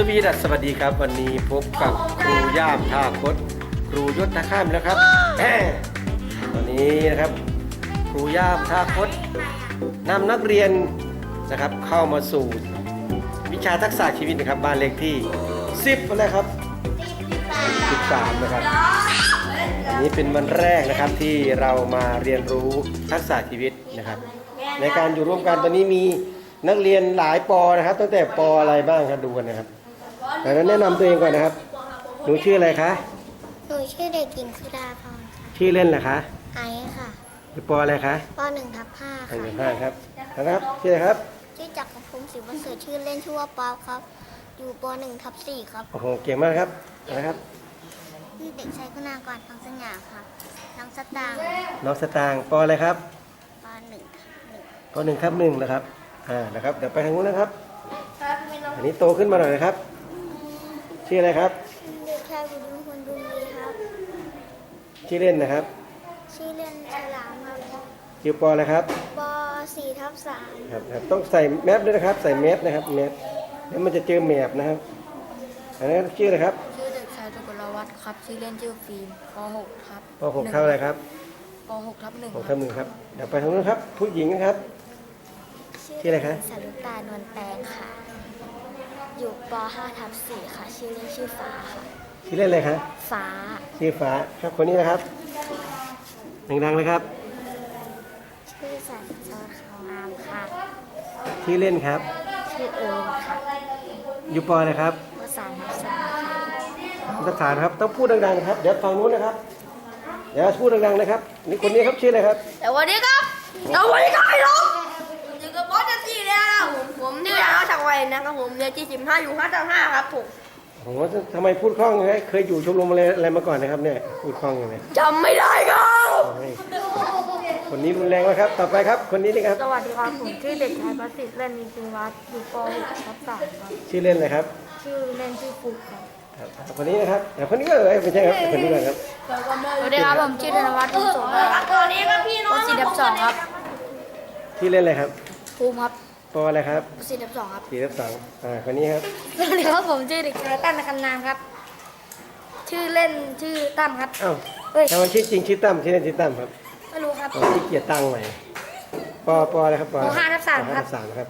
สวีดัสสวัสดีครับ วันนี้พบกับครูย่ามท่าคดครูยศท่าข้ามแล้วครับแหม่วันนี้นะครับ ครูย่ามท่าคดนำนักเรียนนะครับเข้ามาสู่วิชาทักษะชีวิตนะครับบ้านเลขที่ 10แล้วครับ 13 นะครับอันนี้เป็นวันแรกนะครับที่เรามาเรียนรู้ทักษะชีวิตนะครับ ในการอยู่ร่วมกันตอนนี้มีนักเรียนหลายปอนะครับ ตั้งแต่ปออะไรบ้างครับดูกันนะครับ แต่นั้นแนะนำตัวเองก่อนนะครับ หนูชื่ออะไรคะ หนูชื่อเด็กหญิงสุดาพรค่ะชื่อเล่นเหรอคะไอซ์ค่ะอยู่ปออะไรคะปหนึ่งทับห้าอันค่ะนี้ห้าครับนะครับ ชื่ออะไรครับ ชื่อจักรพงศ์ศรีประเสริฐชื่อเล่นชื่อว่าป๊อปครับ อยู่ปหนึ่งทับสี่ครับ โอ้โห เก่งมากครับ นะครับ ชื่อเด็กชายคุณากรฟังสง่าค่ะน้องสตางค์น้องสตางค์ปออะไรครับปหนึ่งทับหนึ่งปหนึ่งครับหนึ่งนะครับ อ่า นะครับ เดี๋ยวไปทางนู้นนะครับ อันนี้โตขึ้นมาหน่อยนะครับ ชื่ออะไรครับเด็กชายบุญมงคลบุญมีครับ ชื่อเล่นนะครับ ชื่อเล่นฉลามครับชื่อปออะไรครับปสี่ทับสามครับครับ ต้องใส่แมสด้วยนะครับ ใส่แมสนะครับแมสแล้วมันจะเจอแมบนะครับอันนั้นชื่ออะไรครับ ชื่อเด็กชายตุกลวัฒน์ครับ ชื่อเล่นชื่อฟิล์มป .6 ครับปหกเท่าอะไรครับป .6 ทับหนึ่งหกคเท่ารับหนึ่งครับ เดี๋ยวไปทางนู้นครับ ผู้หญิงนะครับ ชื่ออะไรคะสารุตานวลแตงค่ะ อยู่ปห้าทับสี่ค่ะ ชื่อเล่นชื่อฟ้าค่ะ ชื่อเล่นอะไรคะฟ้า ชื่อฟ้าครับคนนี้นะครับดังๆเลยครับ ชื่อสันซอขาวงามค่ะ ชื่อเล่นครับ ชื่อเอิญค่ะอยู่ปออะไรครับวสานทับสามค่ะสถานครับต้องพูดดังๆนะครับเดี๋ยวฟังนู้นนะครับเดี๋ยวพูดดังๆนะครับนี่คนนี้ครับชื่ออะไรครับ แต่วันนี้ครับแต่วันนี้ก็ไม่รู้อยู่กับบอสจะสี่แล้ว นะผมผมชื่อยาวจากวัยนะครับผมเรียนที่สิบห้าอยู่ห้าจังห้าครับผมโอ้โหทำไมพูดคล่องอย่างนี้เคยอยู่ชมรมอะไรอะไรมาก่อนนะครับ เนี่ย พูดคล่องอย่างนี้จำไม่ได้ครับโอ้ยคนนี้รุนแรงแล้วครับ ต่อไปครับ คนนี้นี่ครับ สวัสดีครับผมชื่อเด็กชายประสิทธิ์เล่นมีจริงวัดอยู่ป .6 ทับสามครับชื่อเล่นอะไรครับชื่อเล่นชื่อฟุกครับครับคนนี้นะครับแต่คนนี้ก็เอ้ยไม่ใช่ครับ คนนี้ก่อนครับ สวัสดีครับผมชื่อธนวัฒน์บุญสงฆ์ครับตัวนี้ครับพี่น้องสี่ทับสองครับ ที่เล่นอะไรครับภูมิครับ ปออะไรครับสี่ทับสองครับสี่ทับสองอ่าคนนี้ครับสวัสดีครับผมชื่อเด็กชายตั้นคำนามครับ ชื่อเล่นชื่อตั้มครับ เอ้าเฮ้ยทำไมชื่อจริงชื่อตั้มชื่อเล่นชื่อตั้มครับไม่รู้ครับผมชื่อเกียรติตั้งใหม่ปอปออะไรครับปอปห้าทับสามปห้ครับทับสามครับ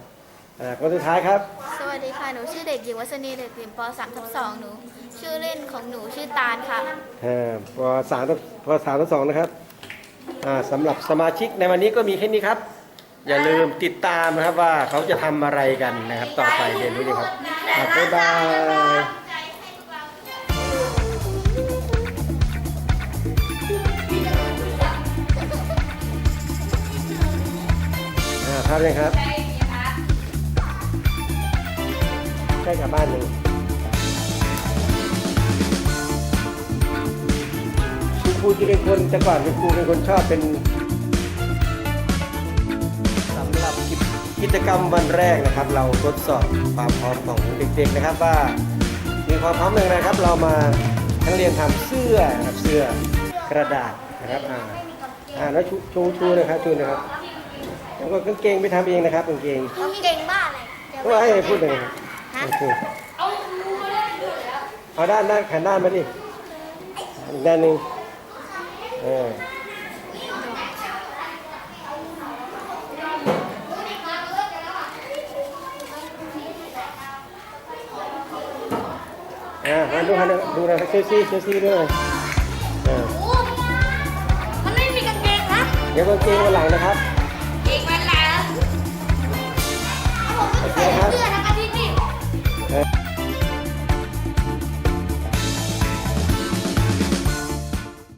อ่าคนสุดท้ายครับ สวัสดีค่ะหนูชื่อเด็กหญิงวัสนีเด็กหญิงป .3 ทับ2หนู ชื่อเล่นของหนูชื่อตาลค่ะอ่าปอสามทับปอสามทับสองนะครับอ่าสำหรับสมาชิกในวันนี้ก็มีแค่นี้ครับ อย่าลืมติดตามนะครับว่าเขาจะทำอะไรกันนะครับ ต่อไปเรียนรู้ดีครับครับบ๊ายบายอ่าครับยังครับใกล้กับบ้านหนึ่งคุณครูจะเป็นคนแต่ก่อนคุณครูเป็นคนชอบเป็น กิจกรรมวันแรกนะครับ เราทดสอบความพร้อมของเด็กๆนะครับว่า มีความพร้อมอย่างไรครับ เรามาทั้งเรียนทำเสื้อนะครับเสื้อกระดาษนะครับอ่าอ่าแล้วชูชูชูนะครับชูนะครับแล้วก็กางเกงไปทำเองนะครับกางเกงต้องเก่งบ้าเลยเดี๋ยวก็ให้พูดเลยโอเคเอาด้านด้านขันด้านมาดิอีกด้านหนึ่งเออ มาดูฮันดูนะเชลซีเชลซีด้วยอ่ามันไม่มีกางเกงครับเดี๋ยวกางเกงวันหลังนะครับเกงวันหลังผมต้อใส่เสื้อนะคะพี่พี่